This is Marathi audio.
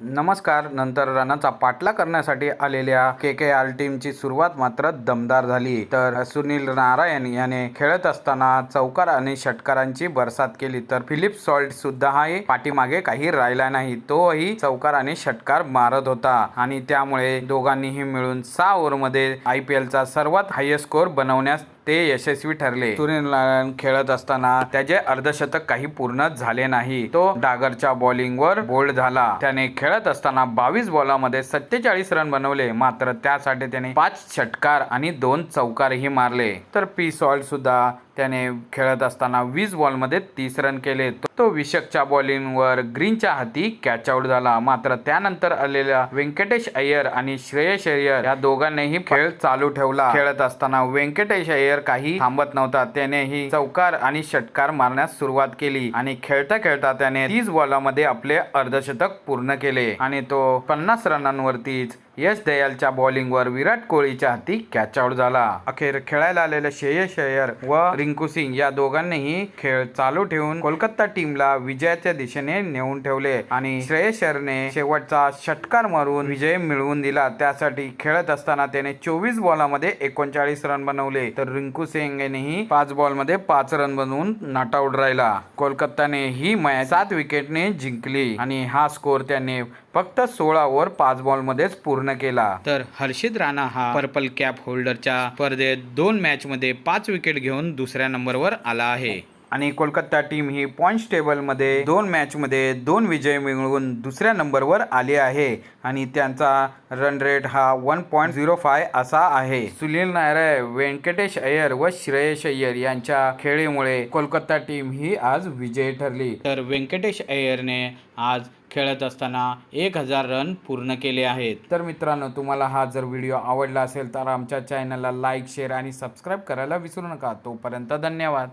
नमस्कार नंतर रनाचा पाठला करण्यासाठी आलेल्या के के आर टीमची सुरुवात मात्र दमदार झाली. तर सुनील नारायण याने खेळत असताना चौकार आणि षटकारांची बरसात केली तर फिलिप सॉल्ट सुद्धा हाही पाठीमागे काही राहिला नाही. तोही चौकार आणि षटकार मारत होता आणि त्यामुळे दोघांनीही मिळून सहा ओव्हरमध्ये आय पी एलचा सर्वात हायस्ट स्कोर बनवण्यास ते यशस्वी ठरले. सूर्यनारायण खेळत असताना त्याचे अर्धशतक काही पूर्ण झाले नाही. तो डागरच्या बॉलिंगवर बोल्ड झाला. त्याने खेळत असताना बावीस बॉलामध्ये सत्तेचाळीस रन बनवले. मात्र त्यासाठी त्याने पाच षटकार आणि दोन चौकारही मारले. तर पी सॉल्ट सुद्धा त्याने खेळत असताना वीस बॉलमध्ये तीस रन केले. तो विषकच्या बॉलिंगवर ग्रीनच्या हाती कॅच आउट झाला. मात्र त्यानंतर आलेल्या व्यंकटेश अय्यर आणि श्रेयश अय्यर या दोघांनीही खेळ चालू ठेवला. खेळत असताना व्यंकटेश अय्यर काही थांबत नव्हता. त्यानेही चौकार आणि षटकार मारण्यास सुरुवात केली आणि खेळता खेळता त्याने तीस बॉलामध्ये आपले अर्धशतक पूर्ण केले आणि तो पन्नास रनांवरतीच यश दयालच्या बॉलिंगवर विराट कोहलीच्या हाती कॅच आउट झाला. अखेर खेळायला आलेल्या श्रेयस अय्यर व रिंकू सिंग या दोघांनीही खेळ चालू ठेवून कोलकाता टीमला विजयाच्या दिशेने नेऊन ठेवले आणि श्रेयस अय्यरने शेवटचा षटकार मारून विजय मिळवून दिला. त्यासाठी खेळत असताना त्याने चोवीस बॉलामध्ये एकोणचाळीस रन बनवले. तर रिंकू सिंग यानेही पाच बॉलमध्ये पाच रन बनवून नॉट आउट राहिला. कोलकाताने ही मॅच सात विकेटने जिंकली आणि हा स्कोर त्याने फक्त सोळा ओव्हर पाच बॉलमध्येच पूर्ण केला. तर हर्षित राणा हा पर्पल कॅप होल्डरच्या स्पर्धेत दोन मॅच मध्ये पाच विकेट घेऊन दुसऱ्या नंबरवर आला आहे. आणि कोलकाता टीम ही पॉईंट्स टेबलमध्ये दोन मॅचमध्ये दोन विजय मिळवून दुसऱ्या नंबरवर आली आहे. आणि त्यांचा रन रेट हा वन पॉईंट झिरो फाय असा आहे. सुनील नारायण व्यंकटेश अय्यर व श्रेयस अय्यर यांच्या खेळीमुळे कोलकाता टीम ही आज विजयी ठरली. तर व्यंकटेश अय्यरने आज खेळत असताना एक हजार रन पूर्ण केले आहेत. तर मित्रांनो तुम्हाला हा जर व्हिडिओ आवडला असेल तर आमच्या चॅनलला लाईक शेअर आणि सबस्क्राईब करायला विसरू नका. तोपर्यंत धन्यवाद.